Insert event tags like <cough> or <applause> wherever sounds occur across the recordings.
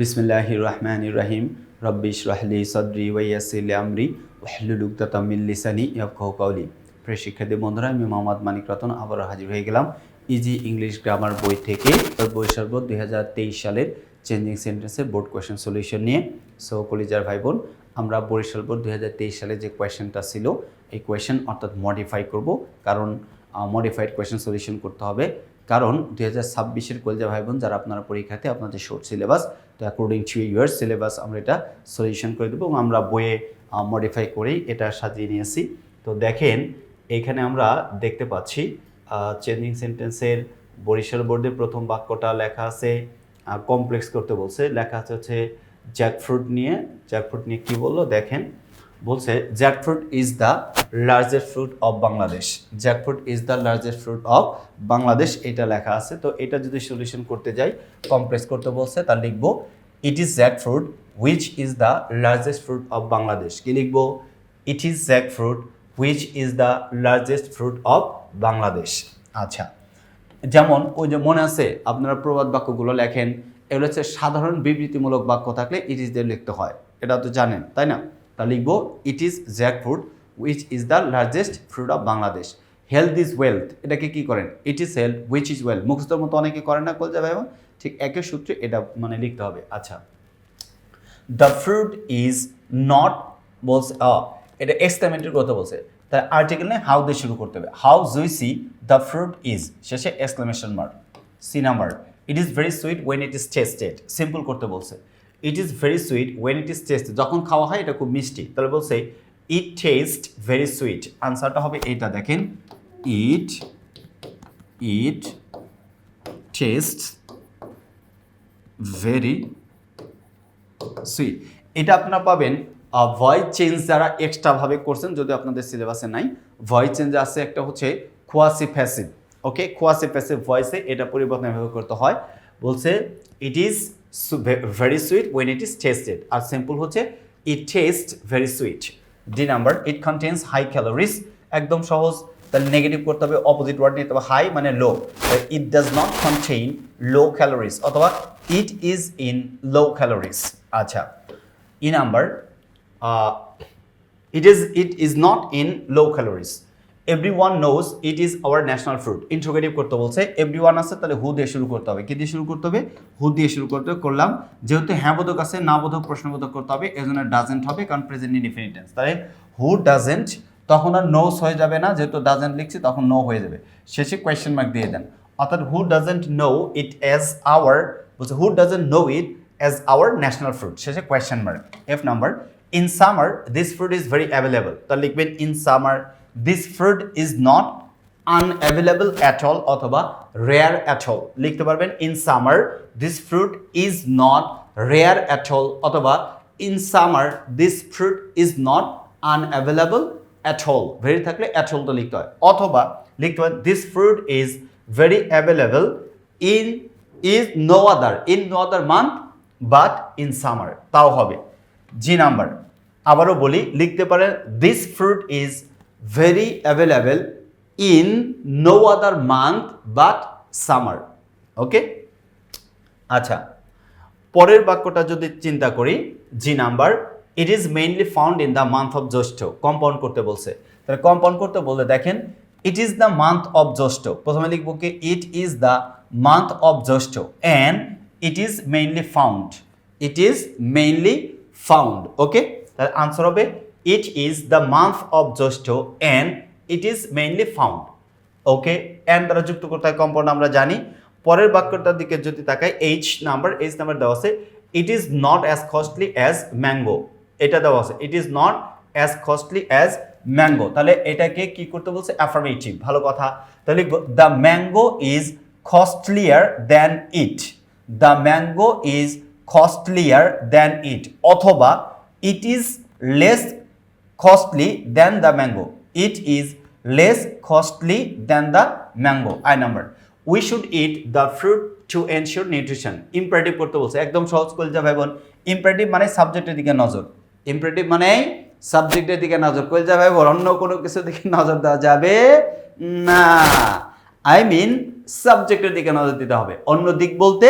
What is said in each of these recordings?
বিসমিল্লাহ রহমান রাহিম রব্বিশ রাহলি সদরি ওয়াইয়াসিল আমরি। ওয়াহলুল উকদাতাম লিসানি ইয়াফকাহু কাউলি প্রিয় শিক্ষার্থী বন্ধুরা, আমি মোহাম্মদ মানিক রতন আবারও হাজির হয়ে গেলাম ইজি ইংলিশ গ্রামার বই থেকে। বই সর্বত দুই সালের চেঞ্জিং সেন্টেন্সের বোর্ড কোয়েশ্চেন সলিউশন নিয়ে। সো কলিজার ভাই বোন আমরা বরিশাল বোর্ড দুই সালে যে কোয়েশ্চেনটা ছিল, এই কোয়েশ্চেন অর্থাৎ মডিফাই করব। কারণ মডিফাইড কোয়েশ্চেন সলিউশন করতে হবে। কারণ দুই হাজার ছাব্বিশের কলজা ভাই বোন যারা আপনারা পরীক্ষাতে আপনাদের শর্ট সিলেবাস তো অ্যাকর্ডিং টু ইয়ার সিলেবাস আমরা এটা সলিউশন করে দেবো এবং আমরা বইয়ে মডিফাই করেই এটা সাজিয়ে নিয়েছি। তো দেখেন এইখানে আমরা দেখতে পাচ্ছি চেঞ্জিং সেন্টেন্সের বরিশাল বোর্ডের প্রথম বাক্যটা লেখা আছে কমপ্লেক্স করতে বলছে। লেখা আছে হচ্ছে জ্যাকফ্রুট নিয়ে জ্যাকফ্রুট নিয়ে কী বলল? দেখেন বলছে jackfruit is the largest fruit of Bangladesh jackfruit is the largest fruit of Bangladesh এটা লেখা আছে। তো এটা যদি সলিউশন করতে যাই কমপ্লেক্স করতে বলছে তা লিখব it is jackfruit which is the largest fruit of Bangladesh কি লিখব? It is jackfruit which is the largest fruit of Bangladesh আচ্ছা যেমন ওই যে মনে আছে, আপনারা প্রবাদ বাক্যগুলো লেখেন, এগুলো হচ্ছে সাধারণ বিবৃতিমূলক বাক্য থাকলে ইট ইজ দিয়ে লিখতে হয়। এটা তো জানেন, তাই না? তা লিখব it is jackfruit which is the largest fruit of Bangladesh health is wealth এটাকে কি করেন? It is health which is wealth মুখস্থর মতো অনেকে করেন না কল যাবে ঠিক একই সূত্রে এটা মানে লিখতে হবে। আচ্ছা। দ্য ফ্রুট ইজ নট বলছে এটা এক্সক্লামেন্টের কথা বলছে। তাই আর্টিকেল নিয়ে হাউ দিয়ে শুরু করতে হবে। How juicy the fruit is শেষে exclamation mark C number it is very sweet when it is tasted simple করতে বলছে। It is very sweet when it is taste যখন খাওয়া হয়, এটা খুব মিষ্টি। তাহলে বলছে ইট টেস্ট ভেরি সুইট আনসারটা হবে এটা দেখেন। It it taste very sweet এটা আপনারা পাবেন ভয়েস চেঞ্জ যারা এক্সট্রাভাবে করছেন, যদি আপনাদের সিলেবাসে নাই ভয়েস চেঞ্জ আছে একটা হচ্ছে খোয়াসি ফ্যাসিভ ওকে খোয়াসি ফ্যাসিভ ভয়েসে এটা পরিবর্তন করতে হয়। বলছে it is very sweet when it is tasted R simple হচ্ছে it taste very sweet D number it contains high calories একদম সহজ। তাহলে নেগেটিভ করতে হবে অপোজিট ওয়ার্ড নিতে হবে হাই মানে low it does not contain low calories অথবা it is in low calories আচ্ছা E number it is it is not in low calories everyone knows it is our national fruit interrogative করতে বলছে every one আছে, তাহলে হু দিয়ে শুরু করতে হবে? কি দিয়ে শুরু করতে হবে? হু দিয়ে শুরু করতে হবে? করলাম। যেহেতু হ্যাঁ বোধক আছে, না বোধক প্রশ্নবোধক করতে হবে এই জন্য ডাজেন্ট হবে, কারণ প্রেজেন্ট ইনডিফিনিট টেন্স তাহলে হু ডাজেন্ট তখন আর নোস হয়ে যাবে না। যেহেতু ডাজেন্ট লিখছি, তখন নো হয়ে যাবে। শেষে কোয়েশ্চেন মার্ক দিয়ে দেন। অর্থাৎ who doesn't know it as our বলছে who doesn't know it as our national fruit শেষে question mark F number in summer this fruit is very available তাহলে লিখবেন in summer this fruit is not unavailable at all অথবা rare at all লিখতে পারবেন in summer this fruit is not rare at all অথবা in summer this fruit is not unavailable at all very থাকলে at অলটা লিখতে হয়। অথবা, লিখতে পারেন this fruit is very available in is no other in no other month but in summer তাও হবে। G number আবারও বলি, লিখতে পারেন this fruit is very available in no other month but summer okay আচ্ছা পরের বাক্যটা যদি চিন্তা করি G number it is mainly found in the month of Jaishtha compound করতে বলছে। তাহলে কম্পাউন্ড করতে বললে দেখেন it is the month of Jaishtha. প্রথমে লিখব কি? It is the month of Jaishtha. And it is mainly found it is mainly found okay তাহলে আনসার হবে it is the month of Jaishtha and it is mainly found okay and দ্বারা যুক্ত করতে হয় compound আমরা জানি? পরের বাক্যটার দিকে যদি তাকাই এইচ নাম্বার এইচ নাম্বার দেওয়া আছে। It is not as costly as mango এটা দেওয়া আছে। It is not as costly as mango তাহলে এটাকে কি করতে বলছে? অ্যাফার্মেটিভ ভালো কথা। তাহলে the mango is costlier than it the mango is costlier than it অথবা it is less costly than the mango. It is less costly than the mango. I number. We should eat the fruit to ensure nutrition. Imperative করতে বলছে, একদম সহজ করে যা ভাই বোন। Imperative মানে সাবজেক্টের দিকে নজর। ইম্পারেটিভ মানে সাবজেক্টের দিকে নজর। করে যা ভাই বোন, অন্য কোনো কিছুর দিকে নজর দেওয়া যাবে না। আই মিন সাবজেক্টের দিকে নজর দিতে হবে। অন্য দিক বলতে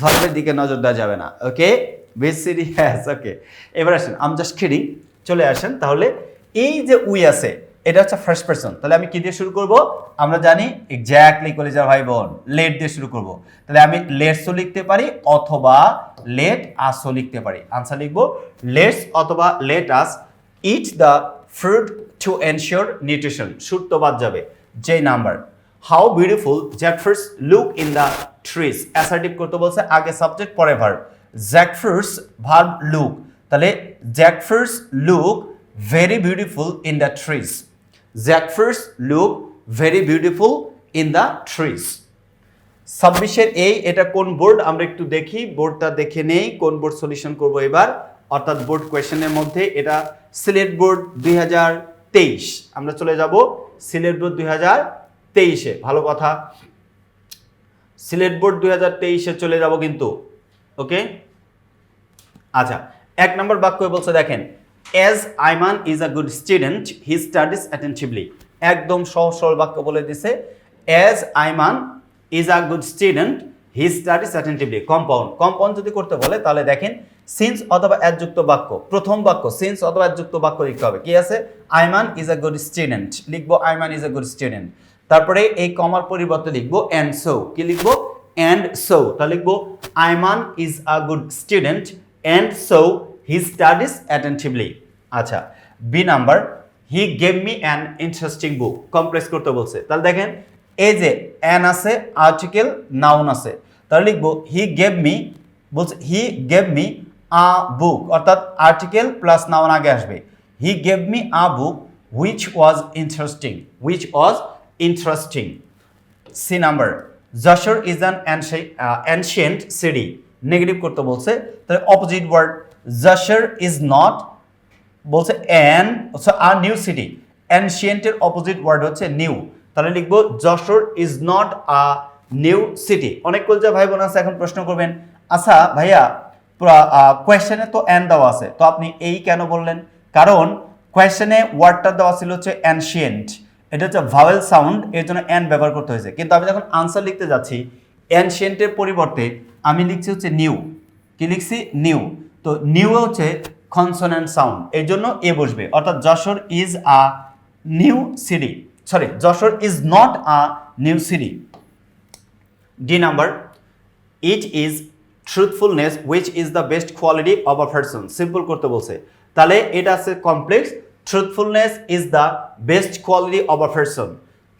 ভার্বের দিকে নজর দেওয়া যাবে না। ওকে বেশ সিরিয়াস ওকে এবার আসেন আম জাস্ট কিডিং চলে আসেন, তাহলে এই যে উই আছে, এটা হচ্ছে ফার্স্ট পার্সন তাহলে আমি কি দিয়ে শুরু করব? আমরা জানি এক্স্যাক্টলি কলেজার ভাই বোন। লেট দিয়ে শুরু করব। তাহলে আমি লেটসও লিখতে পারি অথবা লেট আসও লিখতে পারি। আনসার লিখব লেটস অথবা let us eat the fruit to ensure nutrition shoot তো বাদ যাবে যে number how beautiful jackfruits look in the trees assertive করতে বলছে, আগে সাবজেক্ট পরে ভার্ব জ্যাকফ্রুটস ভার্ব লুক তাহলে jackfruits look very beautiful in the trees jackfruits look very beautiful in the trees ছাব্বিশের এই এটা কোন বোর্ড আমরা একটু দেখি বোর্ডটা দেখে নেই, কোন বোর্ড সলিউশন করব এবার? অর্থাৎ বোর্ড কোয়েশ্চেনের মধ্যে এটা সিলেট বোর্ড দুই হাজার তেইশ। আমরা চলে যাব সিলেট বোর্ড দুই হাজার তেইশে। ভালো কথা। সিলেট বোর্ড দুই হাজার তেইশে চলে যাব কিন্তু। ওকে? আচ্ছা এক নম্বর বাক্য বলছে, দেখেন as Aiman is a good student he studies attentively একদম সহজ, সরল বাক্য বলে দিছে as Aiman is a good student he studies attentively compound compound যদি করতে বলে, তাহলে দেখেন সিন্স অথবা অ্যাডযুক্ত বাক্য, প্রথম বাক্য সিন্স অথবা অ্যাডযুক্ত বাক্য লিখতে হবে। কি আছে? Aiman is a good student লিখব Aiman is a good student তারপরে এই কমার পরিবর্তে লিখব অ্যান্ড সো কি লিখব? অ্যান্ড সো তা লিখব Aiman is a good student and so he studies attentively আচ্ছা B number he gave me an interesting book complex করতে বলছে। তাহলে দেখেন, এই যে অ্যান আছে আর্টিকেল নাউন আছে। তাহলে লিখব হি গেভ মি বলছে হি গেভ মি আ বুক অর্থাৎ আর্টিকেল প্লাস নাউন আগে আসবে। He gave me a book which was interesting which was interesting C number Jessore is an ancient city negative করতে বলছে, তাহলে opposite word Jessore is not বলছে an আর new city অ্যানশিয়েন্টের opposite word হচ্ছে new তাহলে লিখব Jessore is not a new city অনেক কলজা ভাই বোন আছে, এখন প্রশ্ন করবেন আচ্ছা ভাইয়া কোয়েশ্চেনে তো অ্যান দেওয়া আছে, তো আপনি এই কেন বললেন? কারণ কোয়েশ্চেনে ওয়ার্ডটা দেওয়া ছিল হচ্ছে অ্যানশিয়েন্ট এটা হচ্ছে ভাওয়েল সাউন্ড এর জন্য অ্যান ব্যবহার করতে হয়েছে, কিন্তু আমি যখন আনসার লিখতে যাচ্ছি অ্যানশিয়েন্টের পরিবর্তে আমি লিখছি হচ্ছে নিউ কি লিখছি? নিউ তো নিউ হচ্ছে কনসোনেন্ট সাউন্ড এর জন্য এ বসবে। অর্থাৎ Jessore is a new city sorry Jessore is not a new city D number it is truthfulness which is the best quality of a person simple করতে বলছে। তাহলে এটা আছে complex truthfulness is the best quality of a person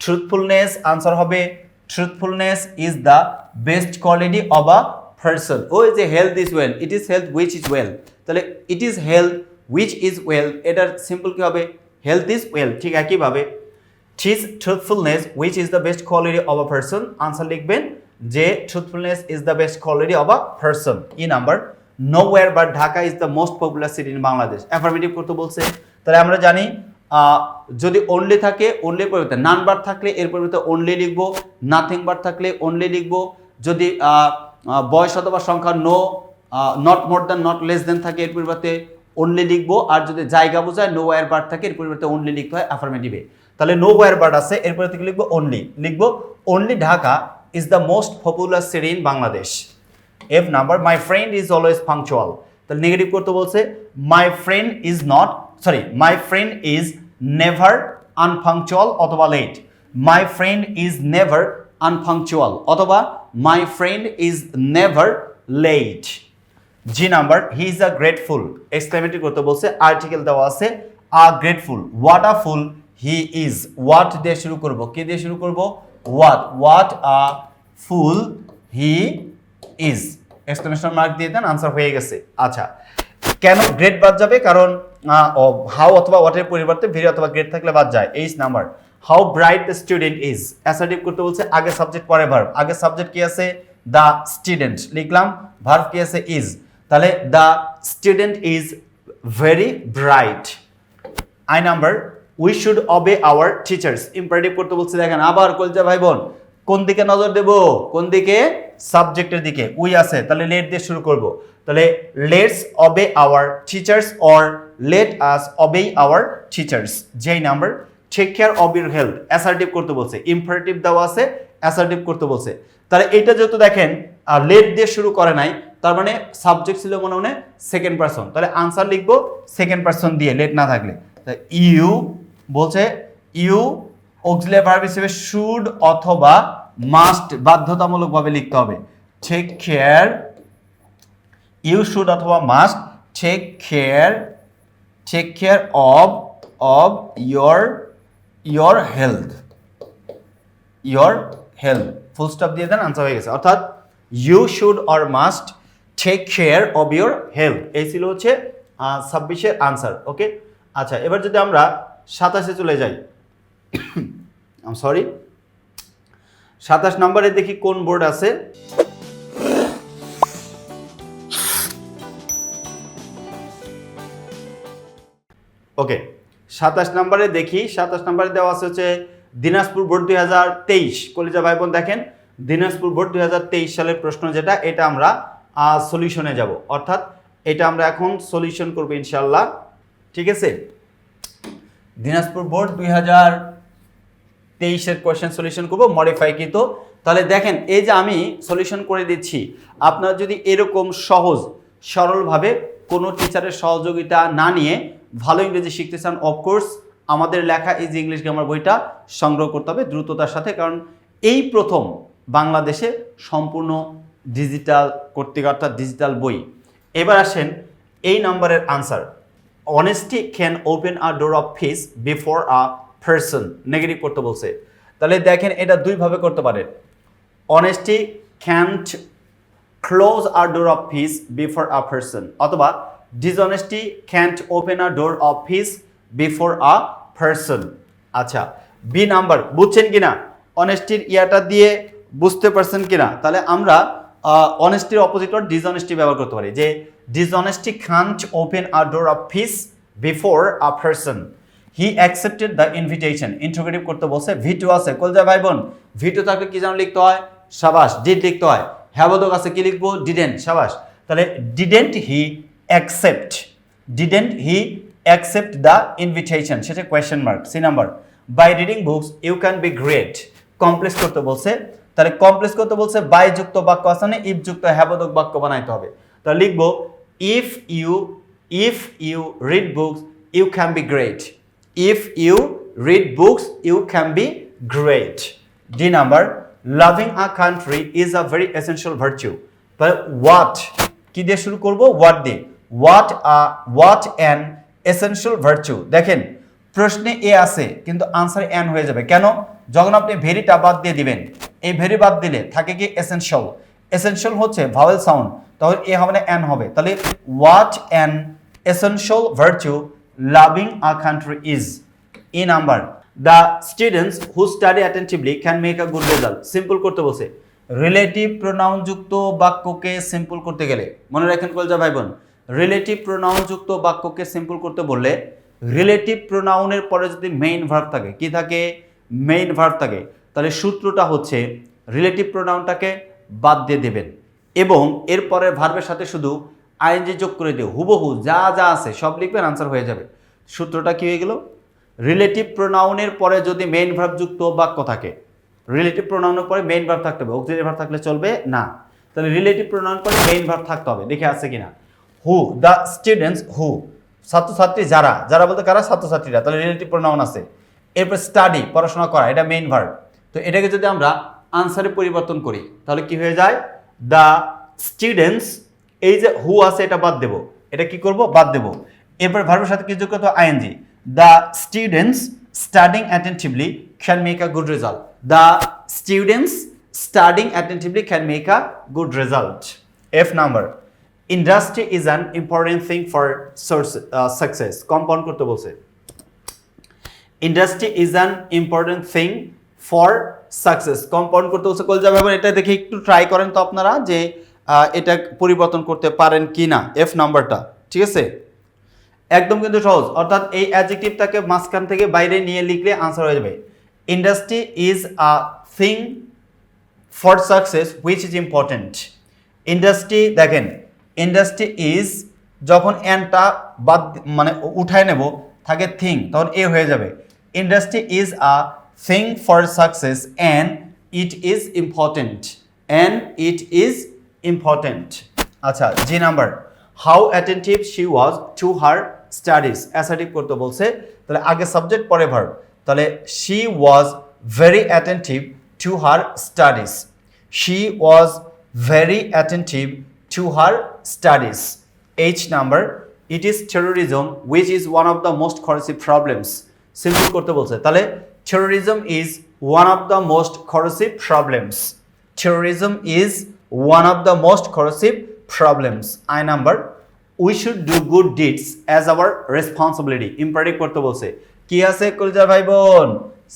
truthfulness answer হবে truthfulness is the best quality of a person ও যে health is wealth it is health which is wealth তাহলে it is health which is wealth এটার simple কী হবে? Health is well ঠিক একইভাবে ঠিক truthfulness which is the best quality of a person answer লিখবেন যে truthfulness is the best quality of a person E number no one but Dhaka is the most popular city in Bangladesh affirmative করতে বলছে। তাহলে আমরা জানি যদি only থাকে only পরিবর্তে নান বার থাকলে এর পরিবর্তে অনলি লিখব নাথিং বার থাকলে অনলি লিখব, যদি বয়স অথবা সংখ্যা no not more than not less than থাকে এর পরিবর্তে অনলি লিখব, আর যদি জায়গা বোঝায় নো ওয়ার বার্ড থাকে, এর পরিবর্তে অনলি লিখতে হয় অ্যাফার্মেটিভে তাহলে নো ওয়ার বার্ড আছে, এর পরিবর্তে লিখব? অনলি লিখব only Dhaka is the most popular city in Bangladesh. F number my friend is always punctual তাহলে নেগেটিভ করতে বলছে my friend is not sorry my friend is never unpunctual অথবা late my friend is never unpunctual অথবা my friend is never late G number he is a grateful exclamatory করতে বলছে article দেওয়া আছে a grateful what a fool he is what দিয়ে শুরু করব? কি দিয়ে শুরু করব? What what a fool he is exclamation mark দিয়ে দেন আনসার হয়ে গেছে। আচ্ছা কেন গ্রেট বাদ যাবে? কারণ হাউ অথবা ওয়াটের পরিবর্তে ভেরি অথবা গ্রেড থাকলে বাদ যায়। H number how bright the student is assertive করতে বলছে, আগে সাবজেক্ট পরে ভার্ব আগে সাবজেক্ট কি আছে? দ্য স্টুডেন্ট লিখলাম ভার্ব কি আছে? ইজ তাহলে the student is very bright I number we should obey our teachers imperative করতে বলছে, দেখেন, আবার কলজা ভাই বোন কোন দিকে নজর দেব? কোন দিকে? সাবজেক্টের দিকে। উই আছে। তাহলে লেট দিয়ে শুরু করব। তাহলে let's obey our teachers or let us obey our teachers, যেই number take care of your health assertive করতে বলছে ইম্পারেটিভ দেওয়া আছে অ্যাসার্টিভ করতে বলছে। তাহলে এটা যেহেতু দেখেন লেট দিয়ে শুরু করে নাই, তার মানে সাবজেক্ট ছিল মনে মনে সেকেন্ড পারসন তাহলে আনসার লিখব সেকেন্ড পারসন দিয়ে, লেট না থাকলে। ইউ বলছে, ইউ অক্সিলিয়ারি ভার্ব হিসেবে শুড অথবা মাস্ট বাধ্যতামূলকভাবে লিখতে হবে। টেক কেয়ার ইউ শুড অথবা must take care take care of of your your health your health full stop দিয়ে দেন আনসার হয়ে গেছে। অর্থাৎ you should or must take care of your health এই ছিল হচ্ছে ছাব্বিশের আনসার ওকে আচ্ছা এবার যদি আমরা সাতাশে চলে যাই। <coughs> সরি সাতাশ নম্বরে দেখি কোন বোর্ড আছে। ওকে সাতাশ নম্বরে দেখি, সাতাশ নম্বরে দেওয়া আছে হচ্ছে দিনাজপুর বোর্ড দুই হাজার তেইশ। কলিজা ভাই বোন দেখেন, দিনাজপুর বোর্ড দুই হাজার তেইশ সালের প্রশ্ন যেটা, এটা আমরা সলিউশনে যাব। অর্থাৎ এটা আমরা এখন সলিউশন করব ইনশাল্লাহ ঠিক আছে? দিনাজপুর বোর্ড দুই হাজার তেইশের কোয়েশ্চেন সলিউশন করব মডিফাই কিন্তু তাহলে দেখেন, এই যে আমি সলিউশন করে দিচ্ছি, আপনারা যদি এরকম সহজ, সরলভাবে কোনো টিচারের সহযোগিতা না নিয়ে ভালো ইংরেজি শিখতে চান অফকোর্স আমাদের লেখা এই যে ইংলিশ গ্রামার বইটা সংগ্রহ করতে হবে দ্রুততার সাথে, কারণ এই প্রথম বাংলাদেশে সম্পূর্ণ ডিজিটাল কর্তৃক অর্থাৎ ডিজিটাল বই। এবার আসেন এই নাম্বারের answer honesty can open a door of peace before a person negative করতে বলছে। তাহলে দেখেন এটা দুইভাবে করতে পারেন honesty can't close a door of peace before a person অথবা dishonesty can't open a door of peace before a person আচ্ছা বি নাম্বার, বুঝছেন কিনা? অনেস্টির ইয়াটা দিয়ে বুঝতে পারছেন কিনা? তাহলে আমরা অনেস্টির অপোজিট ডিসঅনেস্টি ব্যবহার করতে পারি। যে dishonesty can't open a door of peace before a person he accepted the invitation interrogative করতে বলছে, ভিটু আছে কলজা ভাই বোন ভিটু থাকলে কি যেন লিখতে হয়? সাবাস ডিড লিখতে হয়। হ্যাবোদক আছে, কি লিখব? ডিডেন্ট সাবাস। তাহলে didn't he accept didn't he accept the invitation সেটা question mark C number by reading books you can be great complex করতে বলছে, তাহলে কমপ্লেক্স করতে বলছে বাই যুক্ত বাক্য আছে না ইফ যুক্ত হ্যাবোদক বাক্য বানাইতে হবে। তাহলে লিখব if you if you read books you can be great if you read books, you can be great. D number, loving a country is a very essential virtue. But what? কি দিয়ে শুরু করব? What দিয়ে? What a what an essential virtue? দেখেন, প্রশ্নে এ আছে, কিন্তু answer N হয়ে যাবে। কেন? যখন আপনি ভেরিটা বাদ দিয়ে দিবেন, এই ভেরি বাদ দিলে থাকে কি এসেনশিয়াল এসেনশিয়াল হচ্ছে ভাওয়েল সাউন্ড তাহলে এ হবে না এন হবে। তাহলে what an essential virtue loving a country is E number. The students who study attentively can make a good result simple করতে বসে রিলেটিভ প্রোনাউন যুক্ত বাক্যকে সিম্পল করতে গেলে। মনে রাখেন কলজা ভাই বোন রিলেটিভ প্রোনাউন যুক্ত বাক্যকে সিম্পল করতে বললে রিলেটিভ প্রোনাউনের পরে যদি মেইন ভার্ব থাকে, কি থাকে? মেইন ভার্ব থাকে। তাহলে সূত্রটা হচ্ছে রিলেটিভ প্রোনাউনটাকে বাদ দিয়ে দেবেন এবং এরপরের ভার্বের সাথে শুধু আইএনজি যোগ করে দিয়ে হুবহু যা যা আছে সব লিখবেন আনসার হয়ে যাবে। সূত্রটা কি হয়ে গেল? রিলেটিভ প্রোনাউনের পরে যদি মেইন ভার্ব যুক্ত বাক্য থাকে রিলেটিভ প্রোনাউনের পরে মেইন ভার্ব থাকতে হবে। অক্সিলারি ভার্ব থাকলে চলবে না। তাহলে রিলেটিভ প্রোনাউন পরে মেইন ভার্ব থাকতে হবে। দেখে আছে কিনা? হু দ্য স্টুডেন্টস হু ছাত্রছাত্রী যারা যারা বলতে কারা? ছাত্রছাত্রীরা। তাহলে রিলেটিভ প্রোনাউন আছে। এরপর স্টাডি পড়াশোনা করা, এটা মেইন ভার্ব তো এটাকে যদি আমরা আনসারে পরিবর্তন করি, তাহলে কি হয়ে যায়? দ্য স্টুডেন্টস এই যে হু আছে, এটা বাদ দেব। এটা কি করব? বাদ দেব। এরপর ভার্বের সাথে কি যোগ করতে ING the students studying attentively can make a good result the students studying attentively can make a good result F number industry is an important thing for source success compound করতে বলছে। Industry is an important thing for success compound করতে বলছে কলজা ব্যাপার, এটা দেখে একটু try করেন তো আপনারা যে এটা পরিবর্তন করতে পারেন কি না এফ নাম্বারটা ঠিক আছে? একদম কিন্তু সহজ। অর্থাৎ এই অ্যাডজেক্টিভটাকে মাঝখান থেকে বাইরে নিয়ে লিখলে আনসার হয়ে যাবে। Industry is a thing for success which is important industry দেখেন ইন্ডাস্ট্রি ইজ যখন এনটা বাদ মানে উঠায় নেব, থাকে থিং তখন এ হয়ে যাবে। Industry is a thing for success and it is important and it is important আচ্ছা G number how attentive she was to her studies assertive করতে বলছে। তাহলে আগে সাবজেক্ট পরে ভার্ব তাহলে she was very attentive to her studies she was very attentive to her studies H number it is terrorism which is one of the most corrosive problems simple করতে বলছে। তাহলে terrorism is one of the most corrosive problems terrorism is one of the most corrosive problems. I number, we should do good deeds as our responsibility imperative করতে বলছে। কি আছে, কলজার ভাই বোন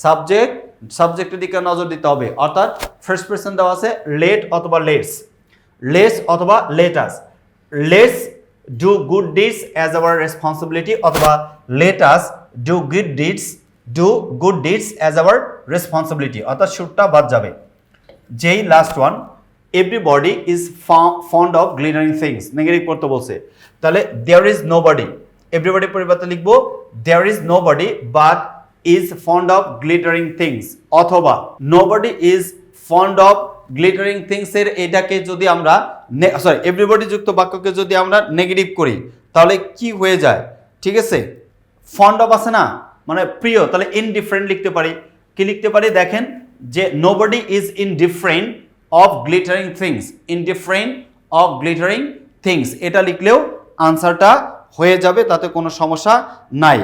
subject সাবজেক্টের দিকে নজর দিতে হবে। অর্থাৎ ফার্স্ট পার্সন দেওয়া আছে লেট অথবা লেটস লেটস অথবা let us let's do good deeds as our responsibility অথবা let us do good deeds do good deeds as our responsibility অর্থাৎ সুরটা বাদ যাবে। যেই last one everybody is fond of glittering things negative করতে বলছে। তাহলে there is no body everybody পরিবর্তে লিখব there is no body but is fond of glittering things অথবা no body is fond of glittering থিংসের এটাকে যদি আমরা সরি এভরিবডি যুক্ত বাক্যকে যদি আমরা নেগেটিভ করি, তাহলে কি হয়ে যায়? ঠিক আছে? ফন্ড অফ আছে না? মানে প্রিয়, তাহলে ইনডিফারেন্ট লিখতে পারি। কি লিখতে পারি? দেখেন যে nobody is indifferent of glittering things indifferent of glittering things এটা লিখলেও আনসারটা হয়ে যাবে, তাতে কোনো সমস্যা নাই।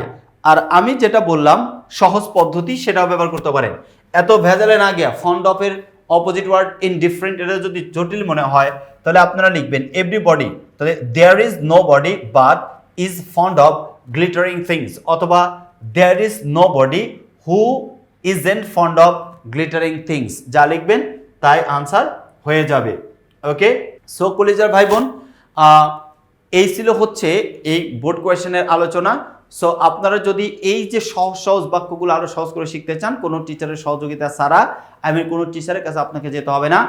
আর আমি যেটা বললাম, সহজ পদ্ধতি সেটাও ব্যবহার করতে পারেন। এত ভেজালে না গিয়া ফন্ড অফের অপোজিট ওয়ার্ড ইন ডিফারেন্ট এটা যদি জটিল মনে হয়, তাহলে আপনারা লিখবেন এভরি বডি তাহলে there is no body but is fond of glittering things অথবা there is no body who is an fond of glittering things যা লিখবেন, তাই আনসার হয়ে যাবে। ওকে সো কলেজার ভাই বোন এই ছিল হচ্ছে এই বোর্ড কোয়েশনের আলোচনা। সো আপনারা যদি এই যে সহজ সহজ বাক্যগুলো আরও সহজ করে শিখতে চান, কোনো টিচারের সহযোগিতা ছাড়া, আমি কোনো টিচারের কাছে আপনাকে যেতে হবে না।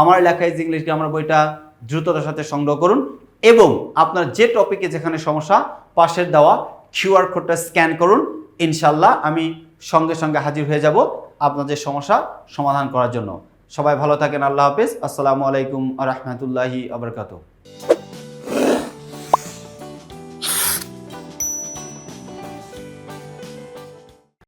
আমার লেখা ইজ ইংলিশ গ্রামার বইটা দ্রুততার সাথে সংগ্রহ করুন এবং আপনার যে টপিকে যেখানে সমস্যা, পাশের দেওয়া কিউআর কোডটা স্ক্যান করুন। ইনশাল্লাহ আমি সঙ্গে সঙ্গে হাজির হয়ে যাব আপনাদের সমস্যা সমাধান করার জন্য। সবাই ভালো থাকেন, আল্লাহ হাফিজ। আসসালামু আলাইকুম আ রহমতুল্লাহি আবরকাত